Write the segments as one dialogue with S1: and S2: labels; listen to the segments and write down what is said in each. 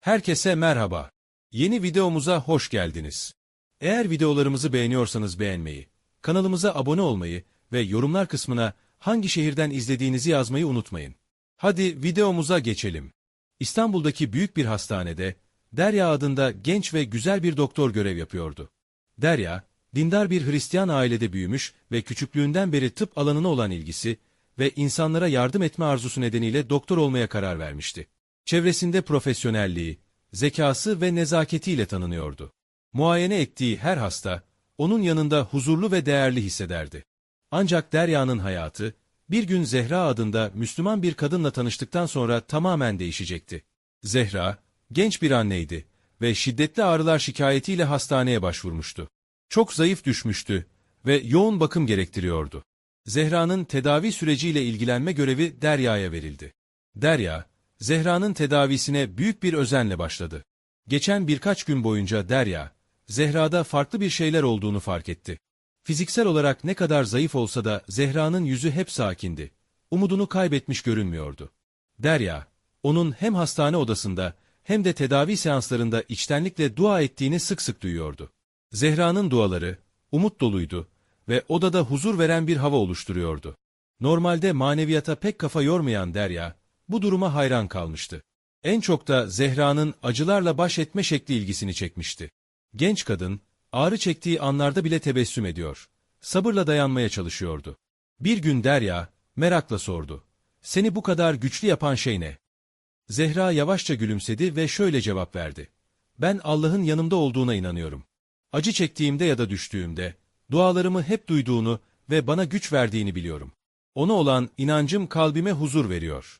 S1: Herkese merhaba. Yeni videomuza hoş geldiniz. Eğer videolarımızı beğeniyorsanız beğenmeyi, kanalımıza abone olmayı ve yorumlar kısmına hangi şehirden izlediğinizi yazmayı unutmayın. Hadi videomuza geçelim. İstanbul'daki büyük bir hastanede Derya adında genç ve güzel bir doktor görev yapıyordu. Derya, dindar bir Hristiyan ailede büyümüş ve küçüklüğünden beri tıp alanına olan ilgisi ve insanlara yardım etme arzusu nedeniyle doktor olmaya karar vermişti. Çevresinde profesyonelliği, zekası ve nezaketiyle tanınıyordu. Muayene ettiği her hasta, onun yanında huzurlu ve değerli hissederdi. Ancak Derya'nın hayatı, bir gün Zehra adında Müslüman bir kadınla tanıştıktan sonra tamamen değişecekti. Zehra, genç bir anneydi ve şiddetli ağrılar şikayetiyle hastaneye başvurmuştu. Çok zayıf düşmüştü ve yoğun bakım gerektiriyordu. Zehra'nın tedavi süreciyle ilgilenme görevi Derya'ya verildi. Derya, Zehra'nın tedavisine büyük bir özenle başladı. Geçen birkaç gün boyunca Derya, Zehra'da farklı bir şeyler olduğunu fark etti. Fiziksel olarak ne kadar zayıf olsa da Zehra'nın yüzü hep sakindi. Umudunu kaybetmiş görünmüyordu. Derya, onun hem hastane odasında hem de tedavi seanslarında içtenlikle dua ettiğini sık sık duyuyordu. Zehra'nın duaları, umut doluydu ve odada huzur veren bir hava oluşturuyordu. Normalde maneviyata pek kafa yormayan Derya, bu duruma hayran kalmıştı. En çok da Zehra'nın acılarla baş etme şekli ilgisini çekmişti. Genç kadın, ağrı çektiği anlarda bile tebessüm ediyor. Sabırla dayanmaya çalışıyordu. Bir gün Derya, merakla sordu. Seni bu kadar güçlü yapan şey ne? Zehra yavaşça gülümsedi ve şöyle cevap verdi. Ben Allah'ın yanımda olduğuna inanıyorum. Acı çektiğimde ya da düştüğümde, dualarımı hep duyduğunu ve bana güç verdiğini biliyorum. Ona olan inancım kalbime huzur veriyor.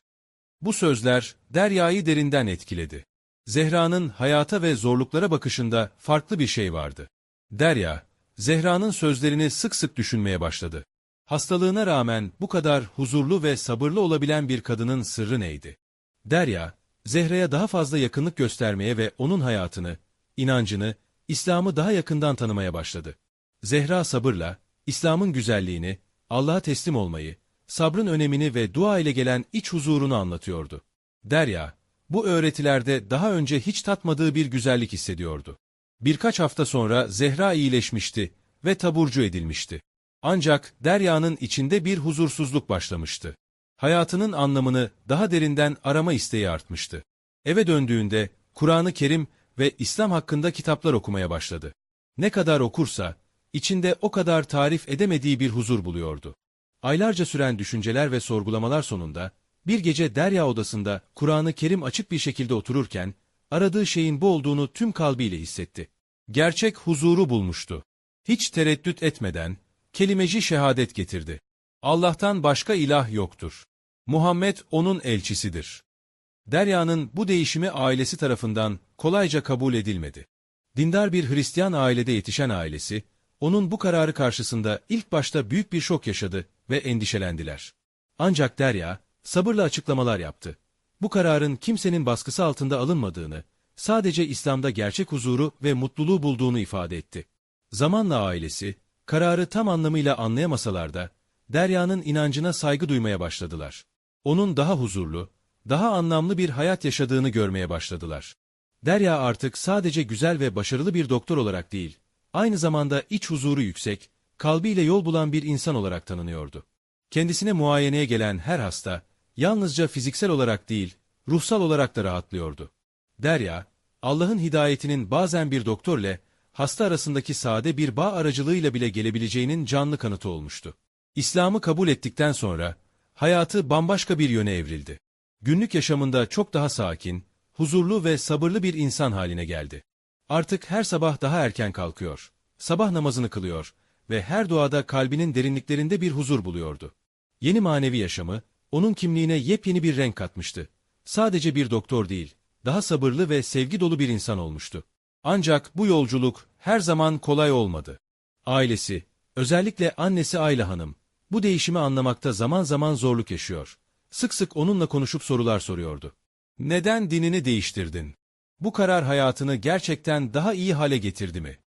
S1: Bu sözler Derya'yı derinden etkiledi. Zehra'nın hayata ve zorluklara bakışında farklı bir şey vardı. Derya, Zehra'nın sözlerini sık sık düşünmeye başladı. Hastalığına rağmen bu kadar huzurlu ve sabırlı olabilen bir kadının sırrı neydi? Derya, Zehra'ya daha fazla yakınlık göstermeye ve onun hayatını, inancını, İslam'ı daha yakından tanımaya başladı. Zehra sabırla, İslam'ın güzelliğini, Allah'a teslim olmayı, sabrın önemini ve dua ile gelen iç huzurunu anlatıyordu. Derya, bu öğretilerde daha önce hiç tatmadığı bir güzellik hissediyordu. Birkaç hafta sonra Zehra iyileşmişti ve taburcu edilmişti. Ancak Derya'nın içinde bir huzursuzluk başlamıştı. Hayatının anlamını daha derinden arama isteği artmıştı. Eve döndüğünde Kur'an-ı Kerim ve İslam hakkında kitaplar okumaya başladı. Ne kadar okursa, içinde o kadar tarif edemediği bir huzur buluyordu. Aylarca süren düşünceler ve sorgulamalar sonunda, bir gece Derya odasında Kur'an-ı Kerim açık bir şekilde otururken, aradığı şeyin bu olduğunu tüm kalbiyle hissetti. Gerçek huzuru bulmuştu. Hiç tereddüt etmeden, kelimeci şehadet getirdi. Allah'tan başka ilah yoktur. Muhammed onun elçisidir. Derya'nın bu değişimi ailesi tarafından kolayca kabul edilmedi. Dindar bir Hristiyan ailede yetişen ailesi, onun bu kararı karşısında ilk başta büyük bir şok yaşadı ve endişelendiler. Ancak Derya, sabırla açıklamalar yaptı. Bu kararın kimsenin baskısı altında alınmadığını, sadece İslam'da gerçek huzuru ve mutluluğu bulduğunu ifade etti. Zamanla ailesi, kararı tam anlamıyla anlayamasalar da, Derya'nın inancına saygı duymaya başladılar. Onun daha huzurlu, daha anlamlı bir hayat yaşadığını görmeye başladılar. Derya artık sadece güzel ve başarılı bir doktor olarak değil, aynı zamanda iç huzuru yüksek, kalbiyle yol bulan bir insan olarak tanınıyordu. Kendisine muayeneye gelen her hasta, yalnızca fiziksel olarak değil, ruhsal olarak da rahatlıyordu. Derya, Allah'ın hidayetinin bazen bir doktor ile hasta arasındaki sade bir bağ aracılığıyla bile gelebileceğinin canlı kanıtı olmuştu. İslam'ı kabul ettikten sonra, hayatı bambaşka bir yöne evrildi. Günlük yaşamında çok daha sakin, huzurlu ve sabırlı bir insan haline geldi. Artık her sabah daha erken kalkıyor, sabah namazını kılıyor ve her duada kalbinin derinliklerinde bir huzur buluyordu. Yeni manevi yaşamı, onun kimliğine yepyeni bir renk katmıştı. Sadece bir doktor değil, daha sabırlı ve sevgi dolu bir insan olmuştu. Ancak bu yolculuk her zaman kolay olmadı. Ailesi, özellikle annesi Ayla Hanım, bu değişimi anlamakta zaman zaman zorluk yaşıyor. Sık sık onunla konuşup sorular soruyordu. Neden dinini değiştirdin? Bu karar hayatını gerçekten daha iyi hale getirdi mi?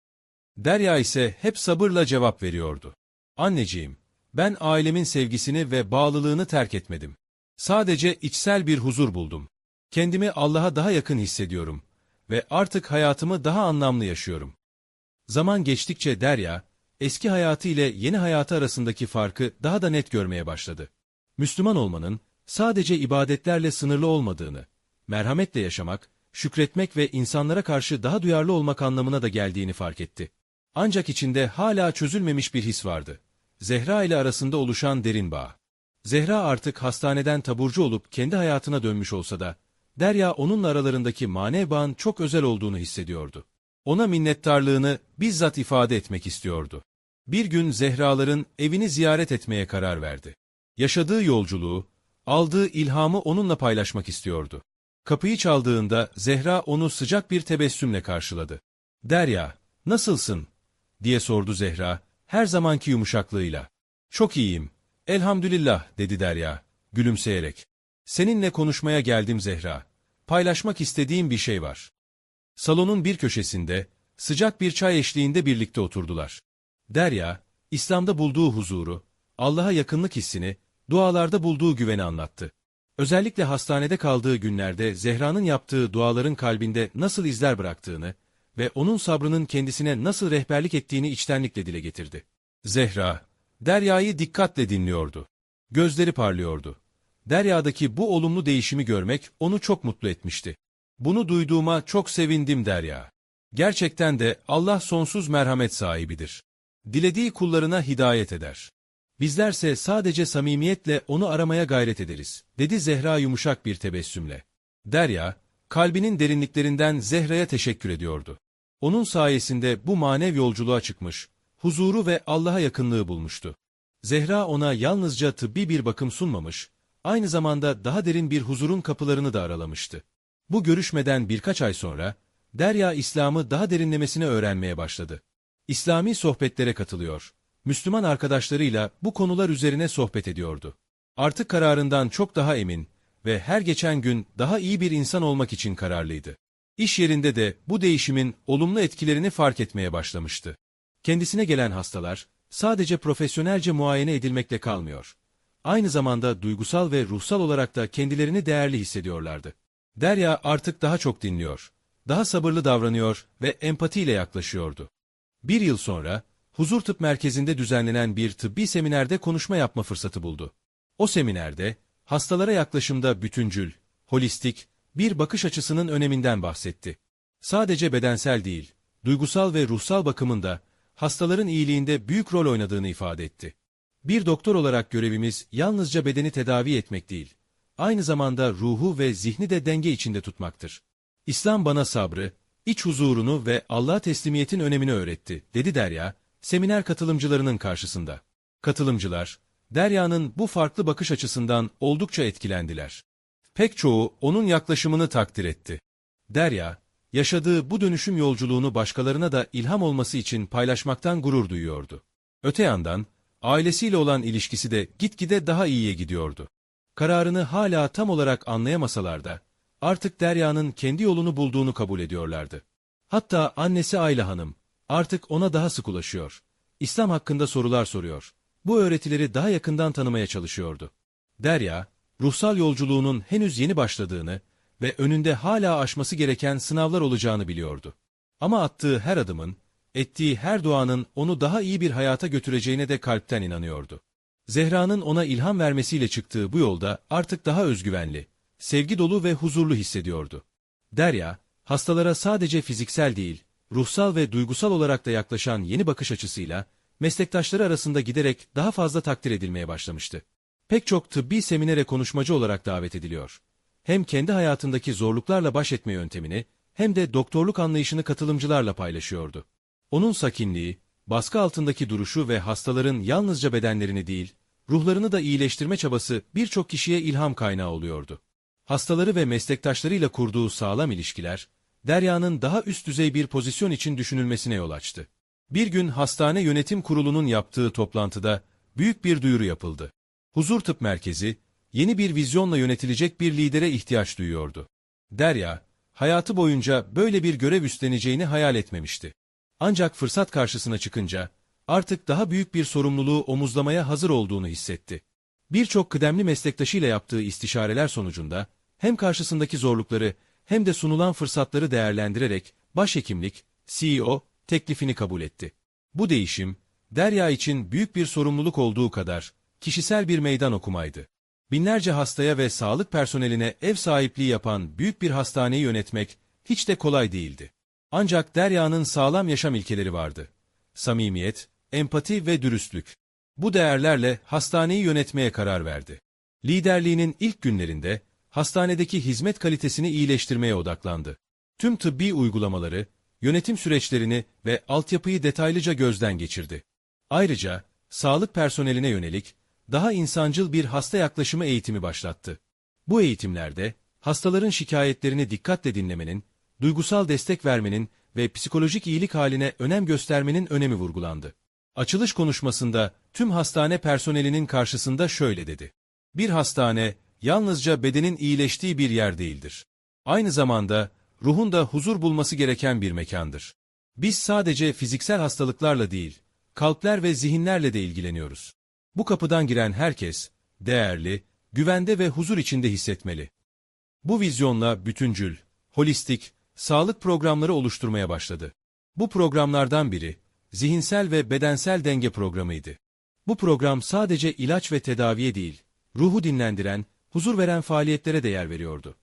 S1: Derya ise hep sabırla cevap veriyordu. Anneciğim, ben ailemin sevgisini ve bağlılığını terk etmedim. Sadece içsel bir huzur buldum. Kendimi Allah'a daha yakın hissediyorum ve artık hayatımı daha anlamlı yaşıyorum. Zaman geçtikçe Derya, eski hayatı ile yeni hayatı arasındaki farkı daha da net görmeye başladı. Müslüman olmanın sadece ibadetlerle sınırlı olmadığını, merhametle yaşamak, şükretmek ve insanlara karşı daha duyarlı olmak anlamına da geldiğini fark etti. Ancak içinde hala çözülmemiş bir his vardı. Zehra ile arasında oluşan derin bağ. Zehra artık hastaneden taburcu olup kendi hayatına dönmüş olsa da, Derya onunla aralarındaki manev bağın çok özel olduğunu hissediyordu. Ona minnettarlığını bizzat ifade etmek istiyordu. Bir gün Zehra'ların evini ziyaret etmeye karar verdi. Yaşadığı yolculuğu, aldığı ilhamı onunla paylaşmak istiyordu. Kapıyı çaldığında Zehra onu sıcak bir tebessümle karşıladı. Derya, nasılsın? diye sordu Zehra, her zamanki yumuşaklığıyla. Çok iyiyim, elhamdülillah dedi Derya, gülümseyerek. Seninle konuşmaya geldim Zehra. Paylaşmak istediğim bir şey var. Salonun bir köşesinde, sıcak bir çay eşliğinde birlikte oturdular. Derya, İslam'da bulduğu huzuru, Allah'a yakınlık hissini, dualarda bulduğu güveni anlattı. Özellikle hastanede kaldığı günlerde Zehra'nın yaptığı duaların kalbinde nasıl izler bıraktığını ve onun sabrının kendisine nasıl rehberlik ettiğini içtenlikle dile getirdi. Zehra, Derya'yı dikkatle dinliyordu. Gözleri parlıyordu. Derya'daki bu olumlu değişimi görmek onu çok mutlu etmişti. Bunu duyduğuma çok sevindim Derya. Gerçekten de Allah sonsuz merhamet sahibidir. Dilediği kullarına hidayet eder. Bizlerse sadece samimiyetle onu aramaya gayret ederiz, dedi Zehra yumuşak bir tebessümle. Derya, kalbinin derinliklerinden Zehra'ya teşekkür ediyordu. Onun sayesinde bu manev yolculuğa çıkmış, huzuru ve Allah'a yakınlığı bulmuştu. Zehra ona yalnızca tıbbi bir bakım sunmamış, aynı zamanda daha derin bir huzurun kapılarını da aralamıştı. Bu görüşmeden birkaç ay sonra, Derya İslam'ı daha derinlemesine öğrenmeye başladı. İslami sohbetlere katılıyor, Müslüman arkadaşlarıyla bu konular üzerine sohbet ediyordu. Artık kararından çok daha emin ve her geçen gün daha iyi bir insan olmak için kararlıydı. İş yerinde de bu değişimin olumlu etkilerini fark etmeye başlamıştı. Kendisine gelen hastalar sadece profesyonelce muayene edilmekle kalmıyor. Aynı zamanda duygusal ve ruhsal olarak da kendilerini değerli hissediyorlardı. Derya artık daha çok dinliyor, daha sabırlı davranıyor ve empatiyle yaklaşıyordu. Bir yıl sonra, Huzur Tıp Merkezi'nde düzenlenen bir tıbbi seminerde konuşma yapma fırsatı buldu. O seminerde, hastalara yaklaşımda bütüncül, holistik, bir bakış açısının öneminden bahsetti. Sadece bedensel değil, duygusal ve ruhsal bakımında, hastaların iyiliğinde büyük rol oynadığını ifade etti. Bir doktor olarak görevimiz yalnızca bedeni tedavi etmek değil, aynı zamanda ruhu ve zihni de denge içinde tutmaktır. İslam bana sabrı, iç huzurunu ve Allah'a teslimiyetin önemini öğretti, dedi Derya, seminer katılımcılarının karşısında. Katılımcılar, Derya'nın bu farklı bakış açısından oldukça etkilendiler. Pek çoğu onun yaklaşımını takdir etti. Derya, yaşadığı bu dönüşüm yolculuğunu başkalarına da ilham olması için paylaşmaktan gurur duyuyordu. Öte yandan, ailesiyle olan ilişkisi de gitgide daha iyiye gidiyordu. Kararını hala tam olarak anlayamasalar da, artık Derya'nın kendi yolunu bulduğunu kabul ediyorlardı. Hatta annesi Ayla Hanım, artık ona daha sık ulaşıyor. İslam hakkında sorular soruyor. Bu öğretileri daha yakından tanımaya çalışıyordu. Derya, ruhsal yolculuğunun henüz yeni başladığını ve önünde hala aşması gereken sınavlar olacağını biliyordu. Ama attığı her adımın, ettiği her duanın onu daha iyi bir hayata götüreceğine de kalpten inanıyordu. Zehra'nın ona ilham vermesiyle çıktığı bu yolda artık daha özgüvenli, sevgi dolu ve huzurlu hissediyordu. Derya, hastalara sadece fiziksel değil, ruhsal ve duygusal olarak da yaklaşan yeni bakış açısıyla, meslektaşları arasında giderek daha fazla takdir edilmeye başlamıştı. Pek çok tıbbi seminere konuşmacı olarak davet ediliyor. Hem kendi hayatındaki zorluklarla baş etme yöntemini, hem de doktorluk anlayışını katılımcılarla paylaşıyordu. Onun sakinliği, baskı altındaki duruşu ve hastaların yalnızca bedenlerini değil, ruhlarını da iyileştirme çabası birçok kişiye ilham kaynağı oluyordu. Hastaları ve meslektaşlarıyla kurduğu sağlam ilişkiler, Derya'nın daha üst düzey bir pozisyon için düşünülmesine yol açtı. Bir gün hastane yönetim kurulunun yaptığı toplantıda büyük bir duyuru yapıldı. Huzur Tıp Merkezi, yeni bir vizyonla yönetilecek bir lidere ihtiyaç duyuyordu. Derya, hayatı boyunca böyle bir görev üstleneceğini hayal etmemişti. Ancak fırsat karşısına çıkınca, artık daha büyük bir sorumluluğu omuzlamaya hazır olduğunu hissetti. Birçok kıdemli meslektaşıyla yaptığı istişareler sonucunda, hem karşısındaki zorlukları hem de sunulan fırsatları değerlendirerek başhekimlik, CEO teklifini kabul etti. Bu değişim, Derya için büyük bir sorumluluk olduğu kadar kişisel bir meydan okumaydı. Binlerce hastaya ve sağlık personeline ev sahipliği yapan büyük bir hastaneyi yönetmek hiç de kolay değildi. Ancak Derya'nın sağlam yaşam ilkeleri vardı. Samimiyet, empati ve dürüstlük. Bu değerlerle hastaneyi yönetmeye karar verdi. Liderliğinin ilk günlerinde hastanedeki hizmet kalitesini iyileştirmeye odaklandı. Tüm tıbbi uygulamaları, yönetim süreçlerini ve altyapıyı detaylıca gözden geçirdi. Ayrıca sağlık personeline yönelik daha insancıl bir hasta yaklaşımı eğitimi başlattı. Bu eğitimlerde hastaların şikayetlerini dikkatle dinlemenin, duygusal destek vermenin ve psikolojik iyilik haline önem göstermenin önemi vurgulandı. Açılış konuşmasında tüm hastane personelinin karşısında şöyle dedi. Bir hastane yalnızca bedenin iyileştiği bir yer değildir. Aynı zamanda ruhun da huzur bulması gereken bir mekandır. Biz sadece fiziksel hastalıklarla değil, kalpler ve zihinlerle de ilgileniyoruz. Bu kapıdan giren herkes, değerli, güvende ve huzur içinde hissetmeli. Bu vizyonla bütüncül, holistik, sağlık programları oluşturmaya başladı. Bu programlardan biri, zihinsel ve bedensel denge programıydı. Bu program sadece ilaç ve tedaviye değil, ruhu dinlendiren, huzur veren faaliyetlere de yer veriyordu.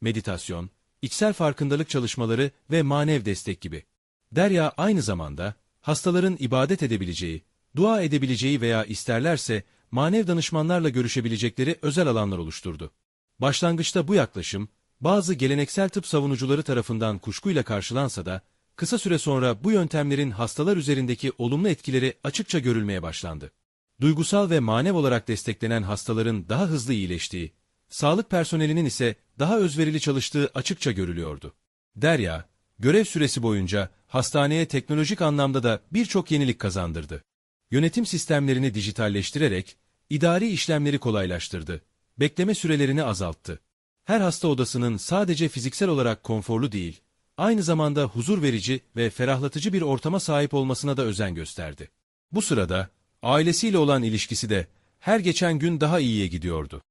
S1: Meditasyon, içsel farkındalık çalışmaları ve manev destek gibi. Derya aynı zamanda, hastaların ibadet edebileceği, dua edebileceği veya isterlerse manev danışmanlarla görüşebilecekleri özel alanlar oluşturdu. Başlangıçta bu yaklaşım, bazı geleneksel tıp savunucuları tarafından kuşkuyla karşılansa da, kısa süre sonra bu yöntemlerin hastalar üzerindeki olumlu etkileri açıkça görülmeye başlandı. Duygusal ve manev olarak desteklenen hastaların daha hızlı iyileştiği, sağlık personelinin ise daha özverili çalıştığı açıkça görülüyordu. Derya, görev süresi boyunca hastaneye teknolojik anlamda da birçok yenilik kazandırdı. Yönetim sistemlerini dijitalleştirerek, idari işlemleri kolaylaştırdı, bekleme sürelerini azalttı. Her hasta odasının sadece fiziksel olarak konforlu değil, aynı zamanda huzur verici ve ferahlatıcı bir ortama sahip olmasına da özen gösterdi. Bu sırada, ailesiyle olan ilişkisi de her geçen gün daha iyiye gidiyordu.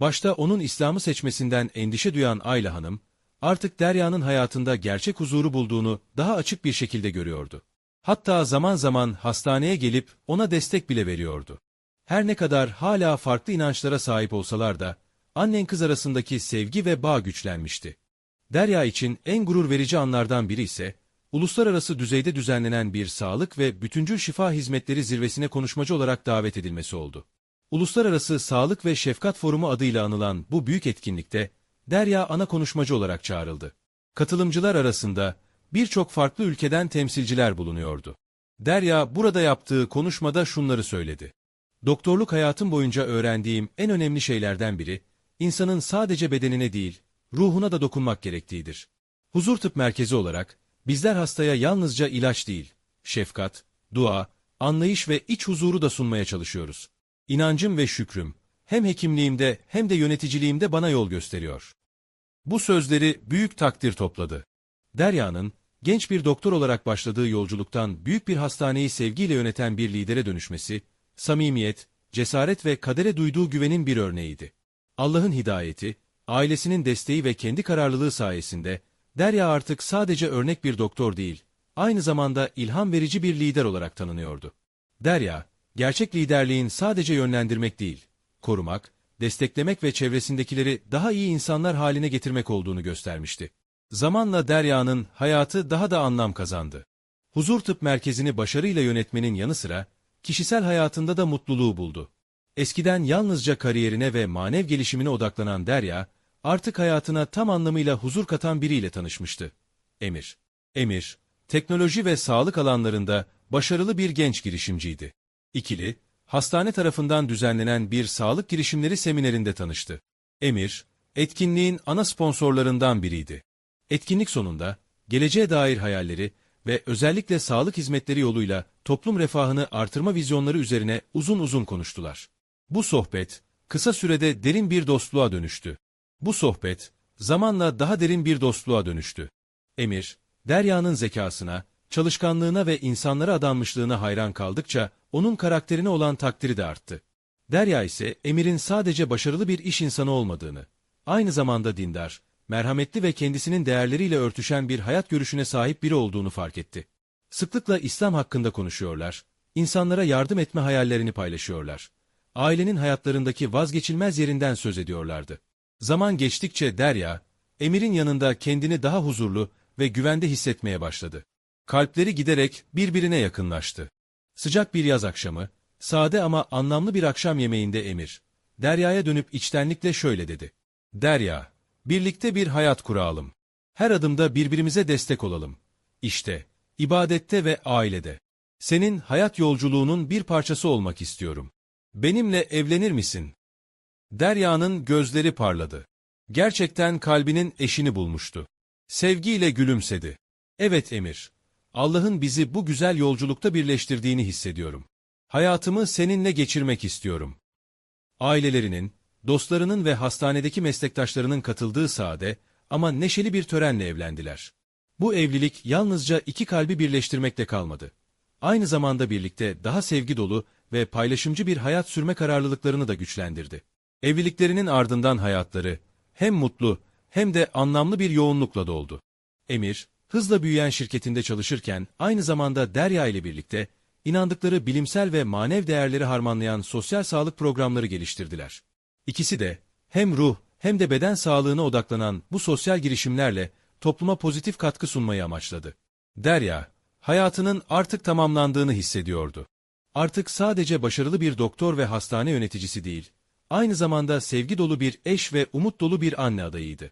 S1: Başta onun İslam'ı seçmesinden endişe duyan Ayla Hanım, artık Derya'nın hayatında gerçek huzuru bulduğunu daha açık bir şekilde görüyordu. Hatta zaman zaman hastaneye gelip ona destek bile veriyordu. Her ne kadar hala farklı inançlara sahip olsalar da, annen kız arasındaki sevgi ve bağ güçlenmişti. Derya için en gurur verici anlardan biri ise, uluslararası düzeyde düzenlenen bir sağlık ve bütüncül şifa hizmetleri zirvesine konuşmacı olarak davet edilmesi oldu. Uluslararası Sağlık ve Şefkat Forumu adıyla anılan bu büyük etkinlikte, Derya ana konuşmacı olarak çağrıldı. Katılımcılar arasında birçok farklı ülkeden temsilciler bulunuyordu. Derya burada yaptığı konuşmada şunları söyledi. Doktorluk hayatım boyunca öğrendiğim en önemli şeylerden biri, insanın sadece bedenine değil, ruhuna da dokunmak gerektiğidir. Huzur Tıp Merkezi olarak, bizler hastaya yalnızca ilaç değil, şefkat, dua, anlayış ve iç huzuru da sunmaya çalışıyoruz. İnancım ve şükrüm, hem hekimliğimde hem de yöneticiliğimde bana yol gösteriyor. Bu sözleri büyük takdir topladı. Derya'nın, genç bir doktor olarak başladığı yolculuktan büyük bir hastaneyi sevgiyle yöneten bir lidere dönüşmesi, samimiyet, cesaret ve kadere duyduğu güvenin bir örneğiydi. Allah'ın hidayeti, ailesinin desteği ve kendi kararlılığı sayesinde, Derya artık sadece örnek bir doktor değil, aynı zamanda ilham verici bir lider olarak tanınıyordu. Derya, gerçek liderliğin sadece yönlendirmek değil, korumak, desteklemek ve çevresindekileri daha iyi insanlar haline getirmek olduğunu göstermişti. Zamanla Derya'nın hayatı daha da anlam kazandı. Huzur Tıp Merkezi'ni başarıyla yönetmenin yanı sıra, kişisel hayatında da mutluluğu buldu. Eskiden yalnızca kariyerine ve manev gelişimine odaklanan Derya, artık hayatına tam anlamıyla huzur katan biriyle tanışmıştı. Emir. Emir, teknoloji ve sağlık alanlarında başarılı bir genç girişimciydi. İkili, hastane tarafından düzenlenen bir sağlık girişimleri seminerinde tanıştı. Emir, etkinliğin ana sponsorlarından biriydi. Etkinlik sonunda, geleceğe dair hayalleri ve özellikle sağlık hizmetleri yoluyla toplum refahını artırma vizyonları üzerine uzun uzun konuştular. Bu sohbet, kısa sürede derin bir dostluğa dönüştü. Bu sohbet, zamanla daha derin bir dostluğa dönüştü. Emir, Derya'nın zekasına, çalışkanlığına ve insanlara adanmışlığına hayran kaldıkça, onun karakterine olan takdiri de arttı. Derya ise Emir'in sadece başarılı bir iş insanı olmadığını, aynı zamanda dindar, merhametli ve kendisinin değerleriyle örtüşen bir hayat görüşüne sahip biri olduğunu fark etti. Sıklıkla İslam hakkında konuşuyorlar, insanlara yardım etme hayallerini paylaşıyorlar. Ailenin hayatlarındaki vazgeçilmez yerinden söz ediyorlardı. Zaman geçtikçe Derya, Emir'in yanında kendini daha huzurlu ve güvende hissetmeye başladı. Kalpleri giderek birbirine yakınlaştı. Sıcak bir yaz akşamı, sade ama anlamlı bir akşam yemeğinde Emir, Derya'ya dönüp içtenlikle şöyle dedi. Derya, birlikte bir hayat kuralım. Her adımda birbirimize destek olalım. İşte, ibadette ve ailede. Senin hayat yolculuğunun bir parçası olmak istiyorum. Benimle evlenir misin? Derya'nın gözleri parladı. Gerçekten kalbinin eşini bulmuştu. Sevgiyle gülümsedi. Evet Emir, Allah'ın bizi bu güzel yolculukta birleştirdiğini hissediyorum. Hayatımı seninle geçirmek istiyorum. Ailelerinin, dostlarının ve hastanedeki meslektaşlarının katıldığı sade ama neşeli bir törenle evlendiler. Bu evlilik yalnızca iki kalbi birleştirmekle kalmadı. Aynı zamanda birlikte daha sevgi dolu ve paylaşımcı bir hayat sürme kararlılıklarını da güçlendirdi. Evliliklerinin ardından hayatları hem mutlu hem de anlamlı bir yoğunlukla doldu. Emir, hızla büyüyen şirketinde çalışırken aynı zamanda Derya ile birlikte inandıkları bilimsel ve manev değerleri harmanlayan sosyal sağlık programları geliştirdiler. İkisi de hem ruh hem de beden sağlığına odaklanan bu sosyal girişimlerle topluma pozitif katkı sunmayı amaçladı. Derya, hayatının artık tamamlandığını hissediyordu. Artık sadece başarılı bir doktor ve hastane yöneticisi değil, aynı zamanda sevgi dolu bir eş ve umut dolu bir anne adayıydı.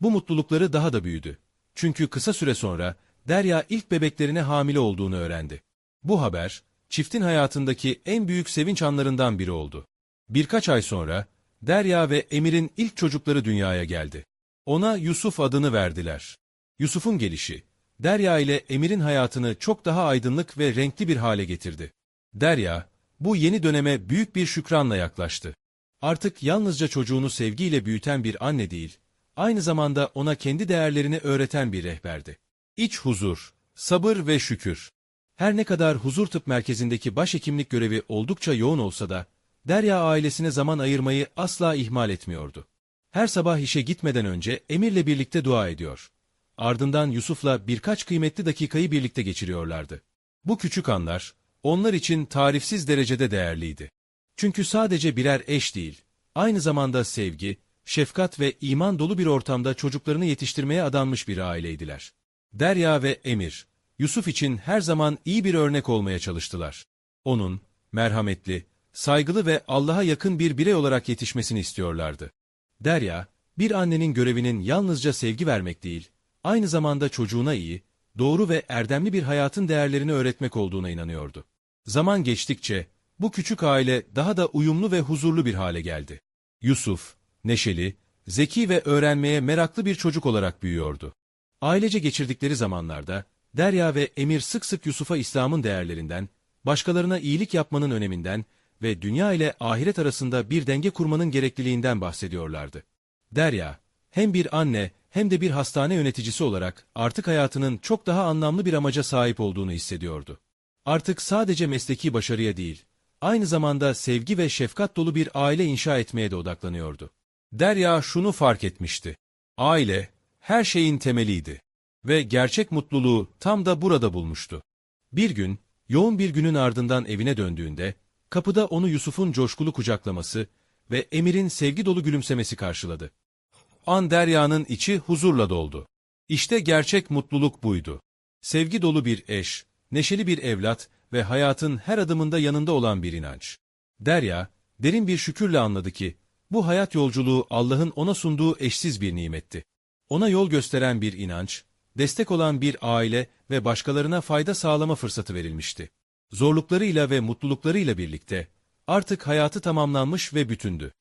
S1: Bu mutlulukları daha da büyüdü. Çünkü kısa süre sonra Derya ilk bebeklerine hamile olduğunu öğrendi. Bu haber, çiftin hayatındaki en büyük sevinç anlarından biri oldu. Birkaç ay sonra, Derya ve Emir'in ilk çocukları dünyaya geldi. Ona Yusuf adını verdiler. Yusuf'un gelişi, Derya ile Emir'in hayatını çok daha aydınlık ve renkli bir hale getirdi. Derya, bu yeni döneme büyük bir şükranla yaklaştı. Artık yalnızca çocuğunu sevgiyle büyüten bir anne değil, aynı zamanda ona kendi değerlerini öğreten bir rehberdi. İç huzur, sabır ve şükür. Her ne kadar huzur tıp merkezindeki başhekimlik görevi oldukça yoğun olsa da, Derya ailesine zaman ayırmayı asla ihmal etmiyordu. Her sabah işe gitmeden önce Emir'le birlikte dua ediyor. Ardından Yusuf'la birkaç kıymetli dakikayı birlikte geçiriyorlardı. Bu küçük anlar, onlar için tarifsiz derecede değerliydi. Çünkü sadece birer eş değil, aynı zamanda sevgi, şefkat ve iman dolu bir ortamda çocuklarını yetiştirmeye adanmış bir aileydiler. Derya ve Emir, Yusuf için her zaman iyi bir örnek olmaya çalıştılar. Onun, merhametli, saygılı ve Allah'a yakın bir birey olarak yetişmesini istiyorlardı. Derya, bir annenin görevinin yalnızca sevgi vermek değil, aynı zamanda çocuğuna iyi, doğru ve erdemli bir hayatın değerlerini öğretmek olduğuna inanıyordu. Zaman geçtikçe, bu küçük aile daha da uyumlu ve huzurlu bir hale geldi. Yusuf, neşeli, zeki ve öğrenmeye meraklı bir çocuk olarak büyüyordu. Ailece geçirdikleri zamanlarda, Derya ve Emir sık sık Yusuf'a İslam'ın değerlerinden, başkalarına iyilik yapmanın öneminden ve dünya ile ahiret arasında bir denge kurmanın gerekliliğinden bahsediyorlardı. Derya, hem bir anne hem de bir hastane yöneticisi olarak artık hayatının çok daha anlamlı bir amaca sahip olduğunu hissediyordu. Artık sadece mesleki başarıya değil, aynı zamanda sevgi ve şefkat dolu bir aile inşa etmeye de odaklanıyordu. Derya şunu fark etmişti. Aile, her şeyin temeliydi. Ve gerçek mutluluğu tam da burada bulmuştu. Bir gün, yoğun bir günün ardından evine döndüğünde, kapıda onu Yusuf'un coşkulu kucaklaması ve Emir'in sevgi dolu gülümsemesi karşıladı. An Derya'nın içi huzurla doldu. İşte gerçek mutluluk buydu. Sevgi dolu bir eş, neşeli bir evlat ve hayatın her adımında yanında olan bir inanç. Derya, derin bir şükürle anladı ki, bu hayat yolculuğu Allah'ın ona sunduğu eşsiz bir nimetti. Ona yol gösteren bir inanç, destek olan bir aile ve başkalarına fayda sağlama fırsatı verilmişti. Zorluklarıyla ve mutluluklarıyla birlikte, artık hayatı tamamlanmış ve bütündü.